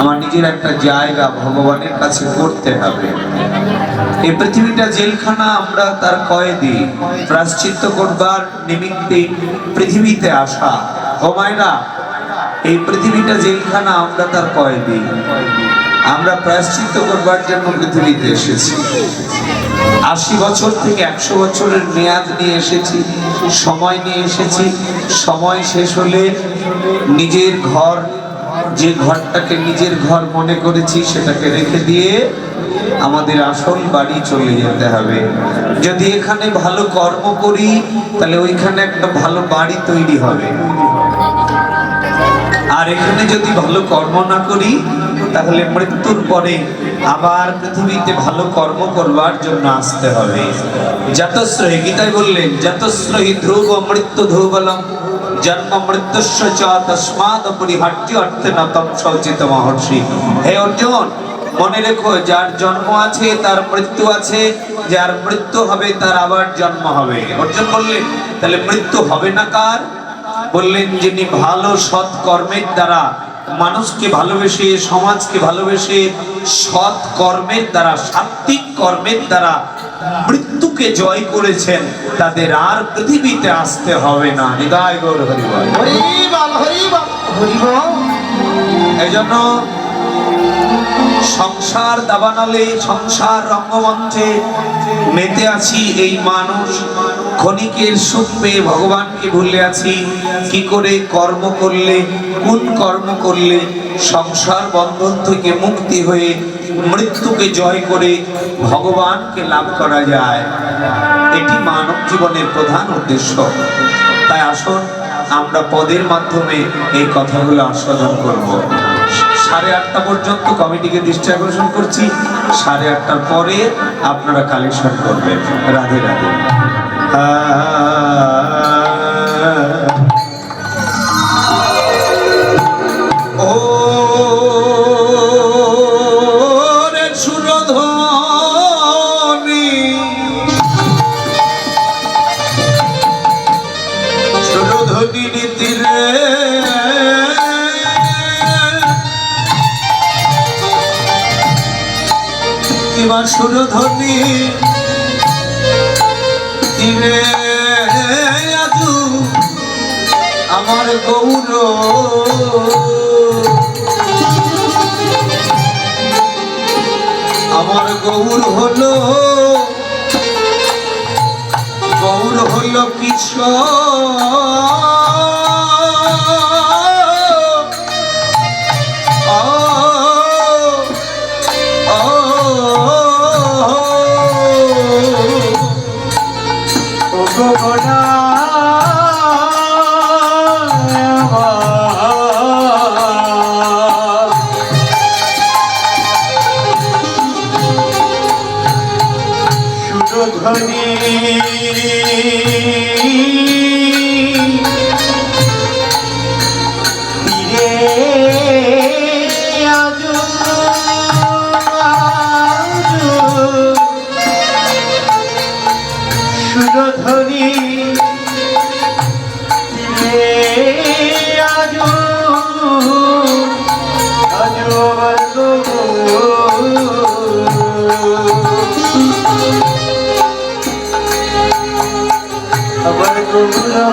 আমার নিজের একটা জায়গা ভগবানের কাছে করতে হবে। এই পৃথিবীটা জেলখানা, আমরা তার কয়েদি। প্রাশ্চিত্য করবার নিমিত্তে পৃথিবীতে আসা। মায়েরা, এই পৃথিবীটা জেলখানা, আমরা তার কয়েদি। আমরা প্রায়শ্চিত্ত করবার জন্য পৃথিবীতে এসেছি। আশি বছর থেকে একশো বছরের মেয়াদ নিয়ে এসেছি, সময় নিয়ে এসেছি। সময় শেষ হলে নিজের ঘর যে ঘরটাকে নিজের ঘর মনে করেছি সেটাকে রেখে দিয়ে আমাদের আসল বাড়ি চলে যেতে হবে। যদি এখানে ভালো কর্ম করি, তাহলে ওইখানে একটা ভালো বাড়ি তৈরি হবে। আর এখানে যদি ভালো কর্ম না করি, তাহলে মৃত্যুর পরে আবার পৃথিবীতে ভালো কর্ম করবার জন্য আসতে হবে। যতশ্রয়ী গীতায় বললেন যতশ্রয়ী ধ্রুব মৃত্যু ধ্রুবলম জন্ম তস্মাদ পরিহার্য অর্থে মহর্ষি। হে অর্জুন, মনে রেখো, যার জন্ম আছে, তার মৃত্যু আছে, যার মৃত্যু হবে, তার আবার জন্ম হবে। অর্জুন বললেন, তাহলে মৃত্যু হবে না কার? বললেন, যিনি ভালো সৎ কর্মের দ্বারা, মানুষকে ভালোবেসে, সমাজকে ভালোবেসে সৎ কর্মের দ্বারা, সাত্বিক কর্মের দ্বারা মৃত্যুকে জয় করেছেন তাদের আর পৃথিবীতে আসতে হবে না। হৃদয় গৌর হরিবল। হরিবল এই জন্য সংসার দাবানালে সংসার রঙ্গমঞ্চে মেতে আছি এই মানুষ। ক্ষণিকের সুখ পেয়ে ভগবানকে ভুলে আছি। কি করে কর্ম করলে কোন কর্ম করলে সংসার বন্ধন থেকে মুক্তি হয়ে মৃত্যুকে জয় করে ভগবানকে লাভ করা যায়, এটি মানব জীবনের প্রধান উদ্দেশ্য। তাই আসুন, আমরা পদের মাধ্যমে এই কথাগুলো আস্বাদন করব। সাড়ে আটটা পর্যন্ত কমিটিকে দৃষ্টি আকর্ষণ করছি। সাড়ে আটটার পরে আপনারা কালেকশন করবেন। রাধে রাধে। এবার সুরধনী তীরে আজু আমার গৌর। আমার গৌর হলো গৌর হলো কৃষ্ণ। ঘোড়া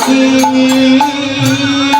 গৌর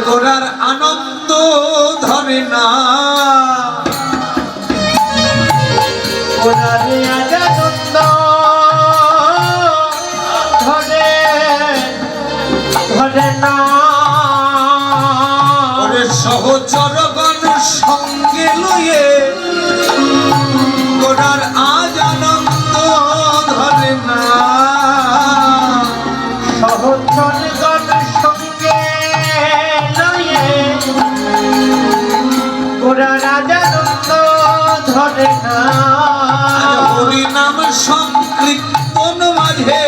গোরার আনন্দ ধরে না। রাজানন্দ ধরে না। আজ হরি নাম সংকীর্তন মাঝে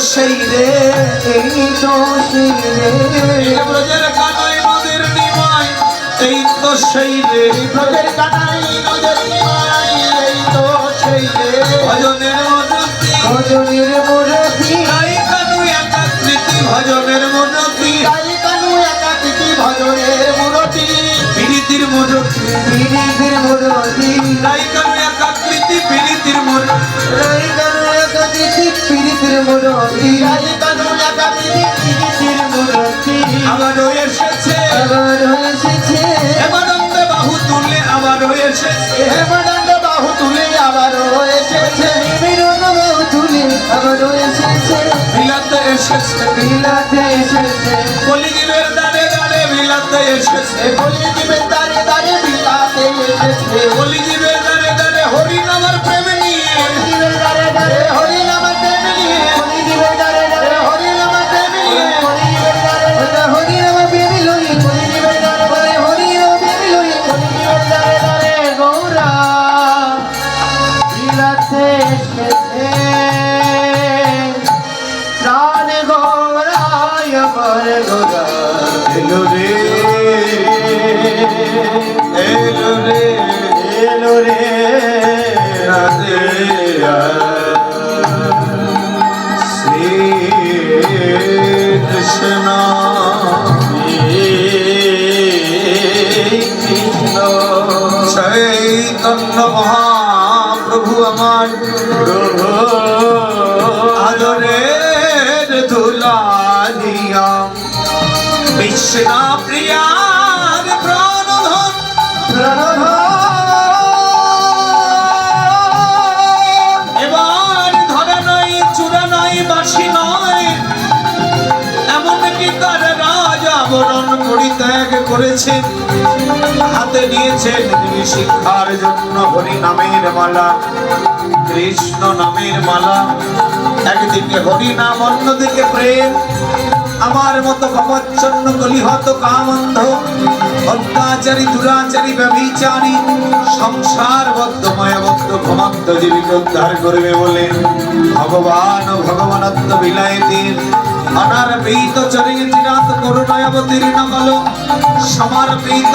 সেই রে এই তো সেই রে। ব্রজের কানাই নদীর নিমাই এই তো সেই রে ব্রজের কানাই নদের নিমাই, এই তো সেই রে। ভজনের মনতি। ভজনের মুরতি তাই কানু একাকৃতি ভজনের মনতি। কালী কানু একাকৃতি ভজনের মুরতি প্রীতির মনতি। বিরিধির মুরতি পিরিতির মুরতি রাই কানু একাকৃতি পিরিতির মুরতি আবারও এসেছে আবার এসেছে হেমানন্দে বাহু তুলে আবারও এসেছে হেমদণ্ড বাহু তুলে আবারও এসেছে বিরোধ বাহু তুলে আবারও এসেছে বিলাতে এসেছে বিলাতে এসেছে কলিজীবের দাঁড়ে দাঁড়ে বিলাতে এসেছে কলিযুগের দ্বারে দ্বারে বিলাতে এসেছে এলো রে এলো রে রাধে শ্রী কৃষ্ণ চৈতন্য মহাপ্রভু আমার প্রভু বিষ্ণা প্রিয়ার প্রাণধন এবার ধরা নয়, চূড়া নয় বাসি নয়। এমন কি তার রাজা বরণ পরিত্যাগ করেছেন হাতে নিয়েছেন শিক্ষার জন্য হরি নামের মালা, কৃষ্ণ নামের মালা। একদিকে হরি নাম, অন্যদিকে প্রেম। আমার মতো ভবচ্ছন্ন কলিহত কামন্ধ অত্যাচারী দুরাচারী, ব্যভিচারী সংসারবদ্ধ মায়াবদ্ধ ভ্রমান্ত জীবিত উদ্ধার করবে বলে ভগবান ভগবানত্ব বিলায়তীর অনার পেইত চরিত্রাত করুণায়বতীর্ণ কল সমর্পিত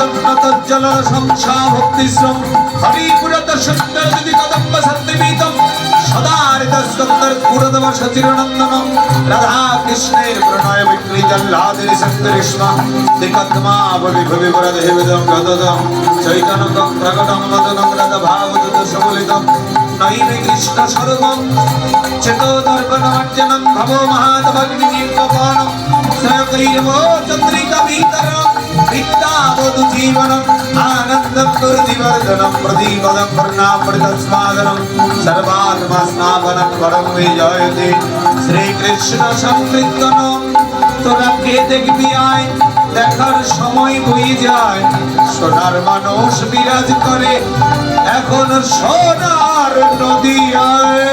জল সংসা ভক্তিশ্রম হরিপুরত সুন্দর দিদি কদম্ব সত্যবীতম সদারিত সুন্দর পুরদম রাধা কৃষ্ণের প্রণয় বিকৃত লাদের সন্তরিষ্মা দিকত্মা বলি ভবি বরদে বেদম গদদম। চৈতনকম প্রকটম মদনম রদ ভাগবত সমলিতম নৈবে কৃষ্ণ স্বরূপম। চেতো দর্পণমার্জনম ভবো মহাতভগ্নিকপানম সয়কৈরবো চন্দ্রিকা ভীতরম জীবনম আনন্দম দুর্দিবর্ধনম প্রদীপদম পূর্ণামৃতস্মাদনম সর্বাত্মা স্নাপনম পরম বিজয়তে শ্রীকৃষ্ণ তোরা কে দেখবি আয় দেখার সময় বয়ে যায় সোনার মানুষ বিরাজ করে এখন সোনার নদী আয়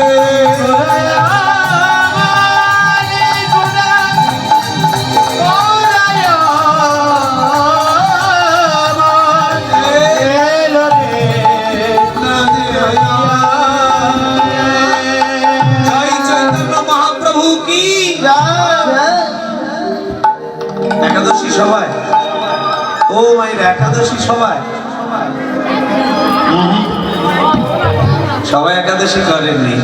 সবাই। ও মায়ের একাদশী সবাই। সবাই একাদশী করেননি।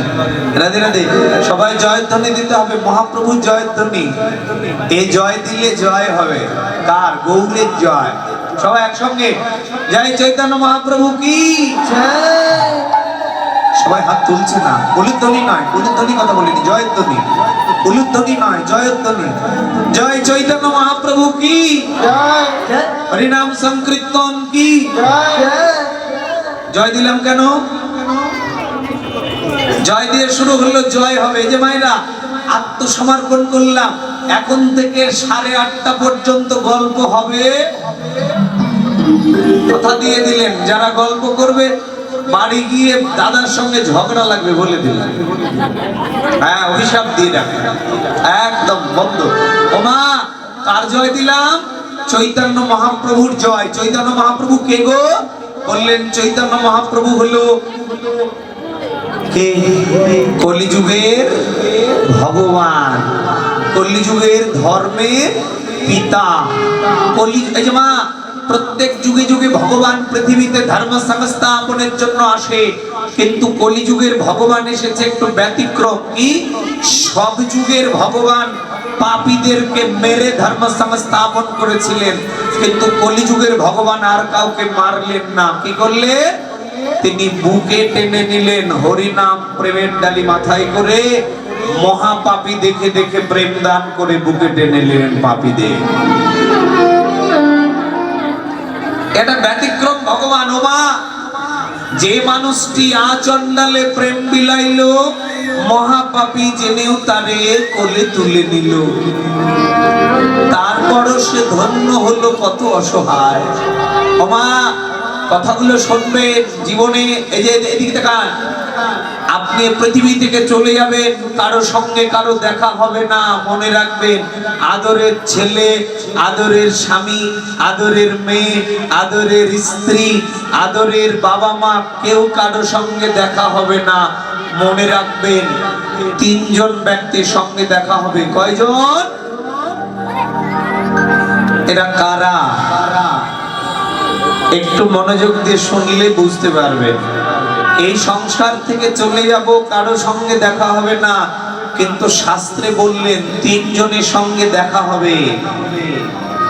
রাধে রাধে, সবাই জয়ধ্বনি দিতে হবে মহাপ্রভু জয়ধ্বনি। এই জয় দিলে জয় হবে, কার? গৌরের জয়। সবাই একসঙ্গে। জয় চৈতন্য মহাপ্রভু কি? সবাই হাত তুলছে না। উলুধ্বনি নয় উলুধ্বনি কথা বলিনি, জয়ধ্বনি। উলুধ্বনি নয় জয়ধ্বনি। জয় চৈতন্য মহাপ্রভু কি? হরিনাম সংকীর্তন কি? জয়। জয় দিলাম কেন? জয় দিয়ে শুরু হলো জয় হবে। যে মায়েরা আত্মসমর্পণ করলাম। এখন থেকে সাড়ে আটটা পর্যন্ত গল্প হবে। কথা দিয়ে দিলেন যারা গল্প করবে বাড়ি গিয়ে দাদার সঙ্গে ঝগড়া লাগবে বলে দিলেন হ্যাঁ অভিশাপ দিয়ে রাখবেন একদম বন্ধ। ওমা কার জয় দিলাম? চৈতন্য মহাপ্রভুর জয়। চৈতন্য মহাপ্রভু কে গো? বললেন, চৈতন্য মহাপ্রভু হলো কে? কলিযুগের ভগবান। কলিযুগের ধর্মের পিতা। কলি এই যে মা প্রত্যেক যুগে যুগে ভগবান পৃথিবীতে ধর্ম সংস্থাপনের জন্য আসে। কিন্তু কলিযুগের ভগবান এসেছে একটু ব্যতিক্রম কি? সব যুগের ভগবান পাপীদেরকে মেরে ধর্ম সংস্থাপন করেছিলেন। কিন্তু কলিযুগের ভগবান আর কাউকে মারলেন না। কি করলেন? তিনি বুকে টেনে নিলেন, হরিনাম প্রেমের ডালি মাথায় করে মহাপাপী দেখে দেখে প্রেম দান করে বুকে টেনে নিলেন পাপীদের। এটা ব্যতিক্রম ভগবান ওমা যে মানুষটি আচন্ডালে প্রেম বিলাইল, মহাপাপী জেনেও তারে কোলে তুলে নিল। তারপরও সে ধন্য হলো, কত অসহায়। ওমা কথাগুলো শুনবেন, জীবনে, এই যে এদিকে দেখান আপনি পৃথিবী থেকে চলে যাবেন কারও সঙ্গে কারও দেখা হবে না, মনে রাখবেন, আদরের ছেলে, আদরের স্বামী, আদরের মেয়ে, আদরের স্ত্রী, আদরের বাবা মা কেউ কারও সঙ্গে দেখা হবে না, মনে রাখবেন, তিনজন ব্যক্তির সঙ্গে দেখা হবে, কয়জন? এরা কারা? একটু মনোযোগ দিয়ে শুনলে বুঝতে পারবেন। এই সংসার থেকে চলে যাব, কারও সঙ্গে দেখা হবে না। কিন্তু শাস্ত্রে বললেন, তিনজনের সঙ্গে দেখা হবে।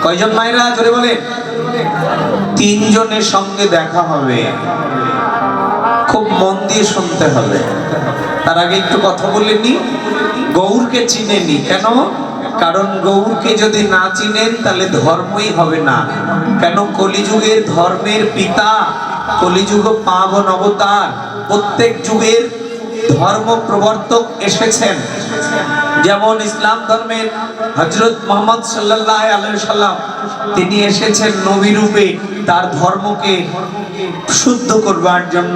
কয়জন মায়েরা? জোরে বলে তিনজনের সঙ্গে দেখা হবে। খুব মন দিয়ে শুনতে হবে। তার আগে একটু কথা বলেনি গৌরকে চিনেনি কেন? কারণ গৌরকে যদি না চিনেন, তাহলে ধর্মই হবে না। কেন? কলিযুগের ধর্মের পিতা কলিযুগ পাবন অবতার প্রত্যেক যুগের ধর্ম প্রবর্তক এসেছেন। যেমন ইসলাম ধর্মের হজরত মোহাম্মদ সাল্লাহ সাল্লাম তিনি এসেছেন নবী রূপে। তার ধর্মকে শুদ্ধ করবার জন্য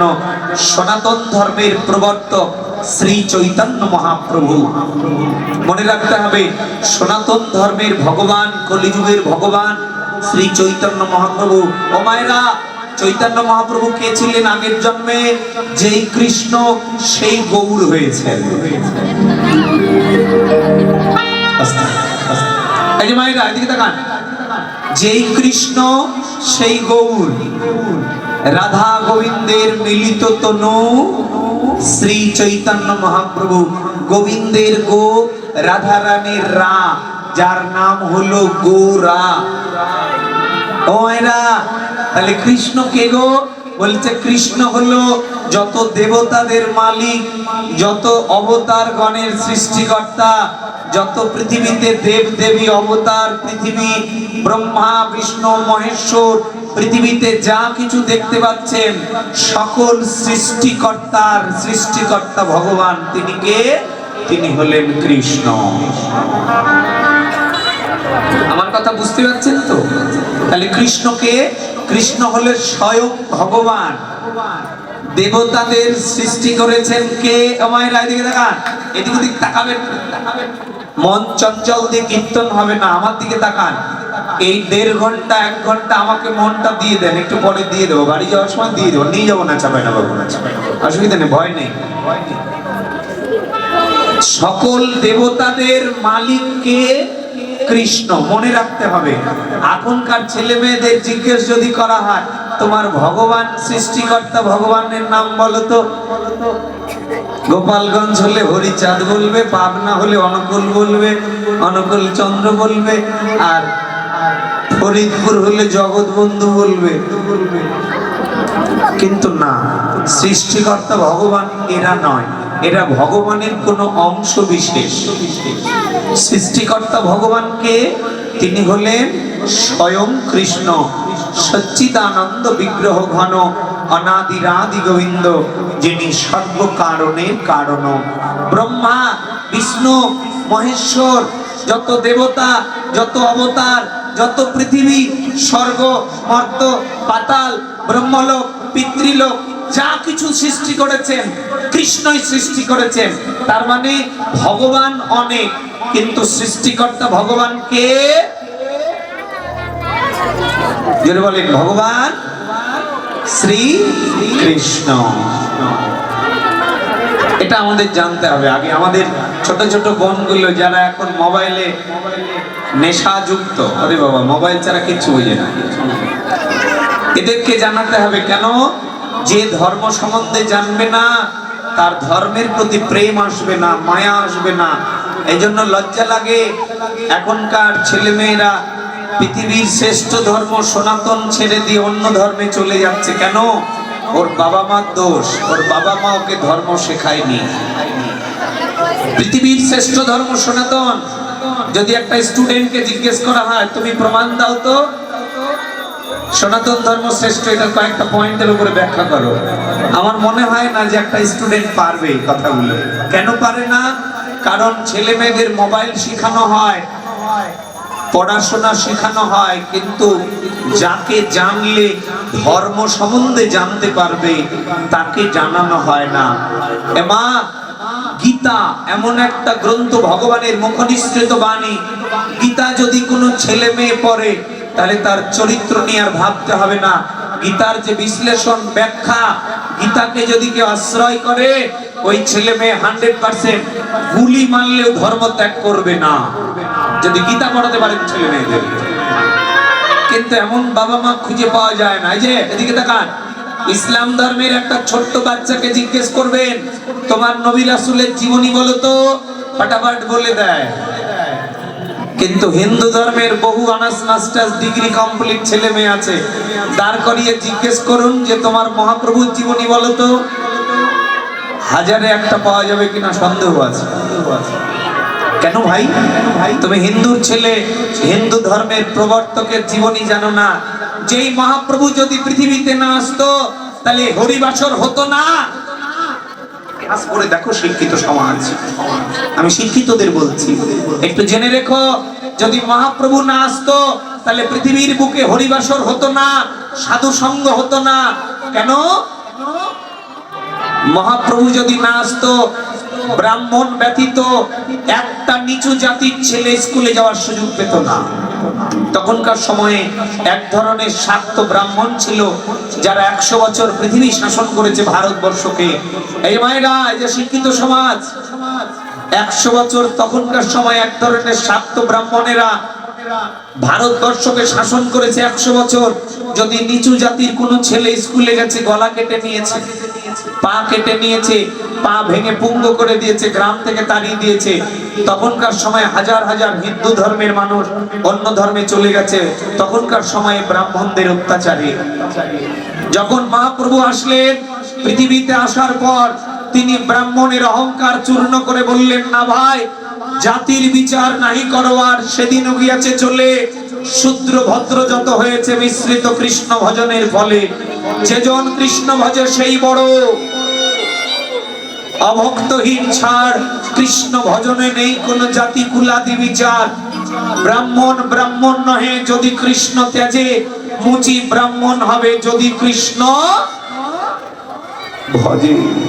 সনাতন ধর্মের প্রবর্তক শ্রী চৈতন্য মহাপ্রভু। মনে রাখতে হবে, সনাতন ধর্মের ভগবান, কলিযুগের ভগবান শ্রী চৈতন্য মহাপ্রভু। ও মায়েরা চৈতন্য মহাপ্রভু কে ছিলেন আগের জন্মে? যেই কৃষ্ণ, সেই গৌর হয়েছেন। যেই কৃষ্ণ, সেই গৌর রাধা গোবিন্দের মিলিত তনু শ্রী চৈতন্য মহাপ্রভু। গোবিন্দের গো রাধা রানীর রা, যার নাম হলো গৌরা। ও এরা তাহলে কৃষ্ণ কে গো? বলছে, কৃষ্ণ হলো যত দেবতাদের মালিক, যত অবতার গণের সৃষ্টিকর্তা, যত পৃথিবীতে দেব দেবী অবতার, পৃথিবী ব্রহ্মা, বিষ্ণু, মহেশ্বর, পৃথিবীতে যা কিছু দেখতে পাচ্ছেন, সকল সৃষ্টিকর্তার সৃষ্টিকর্তা ভগবান তিনি কে? তিনি হলেন কৃষ্ণ। আমার কথা বুঝতে পারছেন তো? তাহলে কৃষ্ণকে কৃষ্ণ হলে স্বয়ং ভগবান। দেবতাদের সৃষ্টি করেছেন কে? আমায় এদিকে দেখান এদিক ওদিক তাকাবেন। মন চঞ্চল দিয়ে কীর্তন হবে না, আমার দিকে তাকান। এই দেড় ঘণ্টা, এক ঘণ্টা আমাকে মনটা দিয়ে দেন, একটু পরে দিয়ে দেবো। বাড়ি যাওয়ার সময় দিয়ে দেবো। নিয়ে যাব না চাপাই না, বাবু, না অসুবিধা নেই, ভয় নেই। সকল দেবতাদের মালিককে কৃষ্ণ, মনে রাখতে হবে, এখনকার ছেলে মেয়েদের জিজ্ঞেস যদি করা হয়, তোমার ভগবান, সৃষ্টিকর্তা ভগবানের নাম বলো তো। গোপালগঞ্জ হলে হরিচাঁদ বলবে, পাবনা হলে অনুকূল বলবে, অনুকূল চন্দ্র বলবে, আর ফরিদপুর হলে জগৎ জগৎবন্ধু বলবে। কিন্তু না, সৃষ্টিকর্তা ভগবান এরা নয়। এরা ভগবানের কোনো অংশ বিশেষ। সৃষ্টিকর্তা ভগবানকে তিনি হলেন স্বয়ং কৃষ্ণ, সচ্চিদানন্দ বিগ্রহ ঘন, অনাদিরাদি গোবিন্দ, যিনি সর্বকারণের কারণ। ব্রহ্মা, বিষ্ণু, মহেশ্বর, যত দেবতা, যত অবতার, যত পৃথিবী, স্বর্গ, মর্ত, পাতাল, ব্রহ্মলোক, পিতৃলোক, যা কিছু সৃষ্টি করেছেন কৃষ্ণই সৃষ্টি করেছেন। তার মানে ভগবান অনেক, কিন্তু সৃষ্টিকর্তা ভগবান কে? বলেন, ভগবান শ্রী কৃষ্ণ। এটা আমাদের জানতে হবে। আগে আমাদের ছোট ছোট বোনগুলো যারা এখন মোবাইলে নেশাযুক্ত আরে বাবা, মোবাইল ছাড়া কিচ্ছু বোঝে না। এদেরকে জানাতে হবে কেন? যে ধর্ম সম্বন্ধে জানবে না তার ধর্মের প্রতি প্রেম আসবে না, মায়া আসবে না। এই জন্য লজ্জা লাগে। এখনকার ছেলেমেয়েরা পৃথিবীর শ্রেষ্ঠ ধর্ম সনাতন ছেড়ে দিয়ে অন্য ধর্মে চলে যাচ্ছে। কেন? ওর বাবা মার দোষ। ওর বাবা মা ওকে ধর্ম শেখায়নি। পৃথিবীর শ্রেষ্ঠ ধর্ম সনাতন। যদি একটা স্টুডেন্টকে জিজ্ঞেস করা হয়, তুমি প্রমাণ দাও তো? সনাতন ধর্ম শ্রেষ্ঠ, এটা কয়েকটা পয়েন্টের উপরে ব্যাখ্যা করো। আমার মনে হয় না যে একটা স্টুডেন্ট পারবে এই কথাগুলো। কেন পারে না? কারণ ছেলে মেয়েদের মোবাইল শেখানো হয়, পড়াশোনা শেখানো হয়, কিন্তু যাকে জানলে ধর্ম সম্বন্ধে জানতে পারবে, তাকে জানানো হয় না। এমা গীতা এমন একটা গ্রন্থ ভগবানের মুখনিসৃত বাণী। গীতা যদি কোনো ছেলে মেয়ে পড়ে তাহলে তার চরিত্র নিয়ে আর ভাবতে হবে না। গীতার যে বিশ্লেষণ ব্যাখ্যা, গীতাকে যদি কেউ আশ্রয় করে, ওই ছেলে মেয়ে হান্ড্রেড পার্সেন্ট গুলি মারলেও ধর্ম ত্যাগ করবে না। যদি গীতা পড়াতে পারেন ছেলে মেয়েদের। কিন্তু এমন বাবা মা খুঁজে পাওয়া যায় না। যে, এদিকে তাকান। ইসলাম ধর্মের একটা ছোট্ট বাচ্চাকে জিজ্ঞেস করবেন, তোমার নবী রাসূলের জীবনী বলো তো? ফটাফট বলে দেয়। কিন্তু হিন্দু ধর্মের বহু অনার্স মাস্টার্স ডিগ্রি কমপ্লিট ছেলে মেয়ে আছে। দাঁড় করিয়ে জিজ্ঞেস করুন যে তোমার মহাপ্রভুর জীবনী বলো তো। হাজারে একটা পাওয়া যাবে কিনা সন্দেহ আছে। কেন ভাই ভাই? তুমি হিন্দুর ছেলে, হিন্দু ধর্মের প্রবর্তকের জীবনী জানো না। যেই মহাপ্রভু যদি পৃথিবীতে না আসতো, তাহলে হরিবাসর হতো না। ইতিহাস পড়ে দেখো শিক্ষিত সমাজ। আমি শিক্ষিতদের বলছি, একটু জেনে রেখো, যদি মহাপ্রভু না আসতো, তাহলে পৃথিবীর বুকে হরিবাসর হতো না, সাধু সঙ্গ হতো না। কেন? মহাপ্রভু যদি না আসতো, ব্রাহ্মণ ব্যতীত একটা নিচু জাতির ছেলে স্কুলে যাওয়ার সুযোগ পেত না। তখনকার সময়ে এক ধরনের স্বার্থ ব্রাহ্মণ ছিল যারা একশো বছর পৃথিবী শাসন করেছে ভারতবর্ষকে। এই মায়েরা যে শিক্ষিত সমাজ, একশো বছর তখনকার সময় এক ধরনের স্বার্থ ব্রাহ্মণেরা ভারতবর্ষকে শাসন করেছে একশো বছর। যদি নিচু জাতির কোনো ছেলে স্কুলে গেছে, গলা কেটে নিয়েছে, পা কেটে নিয়েছে, পা ভেঙে পুঙ্গ করে দিয়েছে, গ্রাম থেকে তাড়িয়ে দিয়েছে, তখনকার সময় হাজার হাজার হিন্দু ধর্মের মানুষ অন্য ধর্মে চলে গেছে, তখনকার সময়ে ব্রাহ্মণদের অত্যাচারে। যখন মহাপ্রভু আসলেন, পৃথিবীতে আসার পর তিনি ব্রাহ্মণের অহংকার চূর্ণ করে বললেন, না ভাই জাতির বিচার নাহি করবার, সেদিন গিয়াছে চলে। শূদ্র ভদ্র যত হয়েছে, মিশ্রিত কৃষ্ণ ভজনের ফলে। যেজন কৃষ্ণ ভজে সেই বড়। অভক্তহীন ছাড়, কৃষ্ণ ভজনে নেই কোন জাতি কুলাদি বিচার। ব্রাহ্মণ ব্রাহ্মণ নহে, যদি কৃষ্ণ ত্যাজে, মুচি ব্রাহ্মণ হবে যদি কৃষ্ণ ভজে।